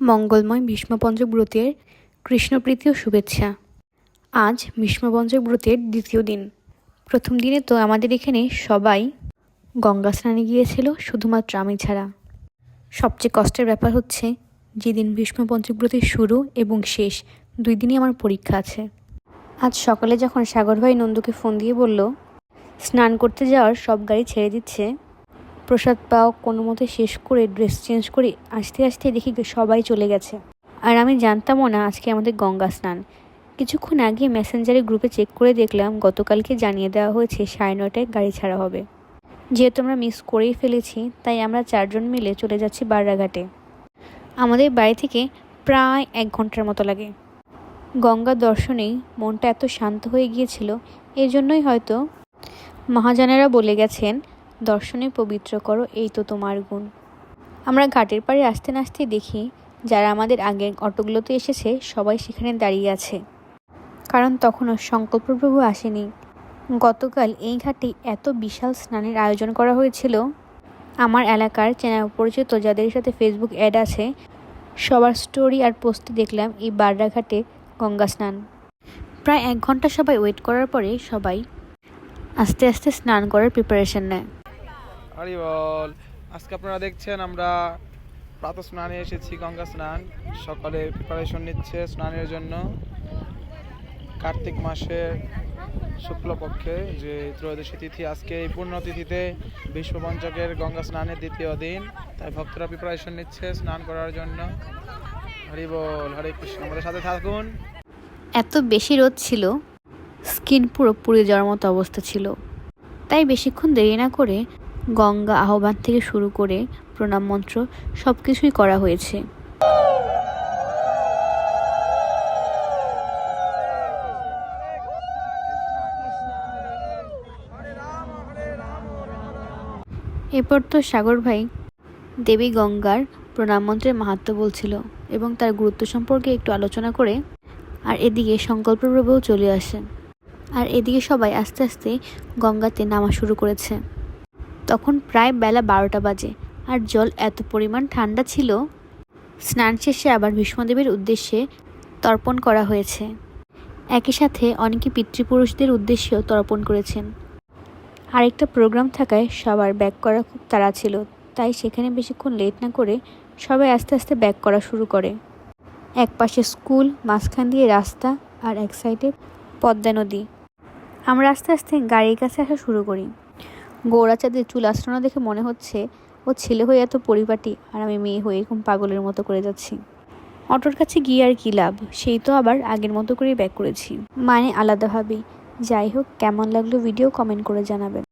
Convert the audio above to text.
মঙ্গলময় ভীষ্মপঞ্চক ব্রতের কৃষ্ণপ্রীতি ও শুভেচ্ছা। আজ ভীষ্মপঞ্চক ব্রতের দ্বিতীয় দিন। প্রথম দিনে তো আমাদের এখানে সবাই গঙ্গা স্নানে গিয়েছিল, শুধুমাত্র আমি ছাড়া। সবচেয়ে কষ্টের ব্যাপার হচ্ছে, যেদিন ভীষ্মপঞ্চক ব্রতের শুরু এবং শেষ, দুই দিনই আমার পরীক্ষা আছে। আজ সকালে যখন সাগর ভাই নন্দুকে ফোন দিয়ে বলল, স্নান করতে যাওয়ার সব গাড়ি ছেড়ে দিচ্ছে প্রসাদ পাও কোনো মতে শেষ করে ড্রেস চেঞ্জ করে, আসতে আসতে দেখি সবাই চলে গেছে। আর আমি জানতামও না আজকে আমাদের গঙ্গা স্নান। কিছুক্ষণ আগে মেসেঞ্জারে গ্রুপে চেক করে দেখলাম গতকালকে জানিয়ে দেওয়া হয়েছে সাড়ে নটায় গাড়ি ছাড়া হবে। যেহেতু আমরা মিস করেই ফেলেছি, তাই আমরা চারজন মিলে চলে যাচ্ছি বাররাঘাটে আমাদের বাড়ি থেকে প্রায় এক ঘণ্টার মতো লাগে। গঙ্গা দর্শনেই মনটা এত শান্ত হয়ে গিয়েছিল এর জন্যই হয়তো মহাজানেরা বলে গেছেন দর্শনে পবিত্র করো, এই তো তোমার গুণ। আমরা ঘাটের পাড়ে আসতে না আসতেই দেখি, যারা আমাদের আগে অটোগুলোতে এসেছে, সবাই সেখানে দাঁড়িয়ে আছে। কারণ তখনও সংকল্পপ্রভু আসেনি। গতকাল এই ঘাটে এত বিশাল স্নানের আয়োজন করা হয়েছিল। আমার এলাকার চেনা পরিচিত যাদের সাথে ফেসবুক অ্যাড আছে, সবার স্টোরি আর পোস্টে দেখলাম এই বাররাঘাটে গঙ্গা স্নান। প্রায় এক ঘণ্টা সবাই ওয়েট করার পরে সবাই আস্তে আস্তে স্নান করার প্রিপারেশন নেয়। হরি বল। আজকে আপনারা দেখছেন, আমরা প্রাতঃ স্নানে এসেছি, গঙ্গা স্নান। সকালে প্রিপারেশন নিচ্ছে স্নানের জন্য। কার্তিক মাসের শুক্লপক্ষে যে ত্রয়োদশী তিথি, আজকে এই পূর্ণ তিথিতে বিশ্বপঞ্চকের গঙ্গা স্নানের দ্বিতীয় দিন। তাই ভক্তরা প্রিপারেশন নিচ্ছে স্নান করার জন্য। হরি বল, হরে কৃষ্ণ, আমাদের সাথে থাকুন। এত বেশি রোদ ছিল, স্কিন পুরো পুড়ে যাওয়ার মতো অবস্থা ছিল। তাই বেশিক্ষণ দেরি না করে গঙ্গা আহ্বান থেকে শুরু করে প্রণাম মন্ত্র সব কিছুই করা হয়েছে। এরপর তো সাগর ভাই দেবী গঙ্গার প্রণাম মন্ত্রের মাহাত্ম্য বলছিল এবং তার গুরুত্ব সম্পর্কে একটু আলোচনা করে আর এদিকে সংকল্প সংকল্পপ্রভুও চলে আসে আর এদিকে সবাই আস্তে আস্তে গঙ্গাতে নামা শুরু করেছে। তখন প্রায় বেলা বারোটা বাজে। আর জল এত পরিমাণ ঠান্ডা ছিল, স্নান শেষে আবার ভীষ্মদেবের উদ্দেশ্যে তর্পণ করা হয়েছে। একই সাথে অনেকে পিতৃপুরুষদের উদ্দেশ্যেও তর্পণ করেছেন। আরেকটা প্রোগ্রাম থাকায় সবার ব্যাক করা খুব তাড়া ছিল, তাই সেখানে বেশিক্ষণ লেট না করে সবাই আস্তে আস্তে ব্যাক করা শুরু করে। এক পাশে স্কুল, মাঝখান দিয়ে রাস্তা আর এক সাইডে পদ্মা নদী। আমরা আস্তে আস্তে গাড়ির কাছে আসা শুরু করি। গৌরাচাঁদের চুল আশ্রানো দেখে মনে হচ্ছে, ও ছেলে হয়ে এত পরিপাটি, আর আমি মেয়ে হয়ে এরকম পাগলের মতো করে যাচ্ছি। অটোর কাছে গিয়ে আর কী লাভ? সেই তো আবার আগের মতো করেই ব্যাক করেছি। মানে আলাদাভাবে যাই হোক, কেমন লাগল ভিডিও কমেন্ট করে জানাবেন।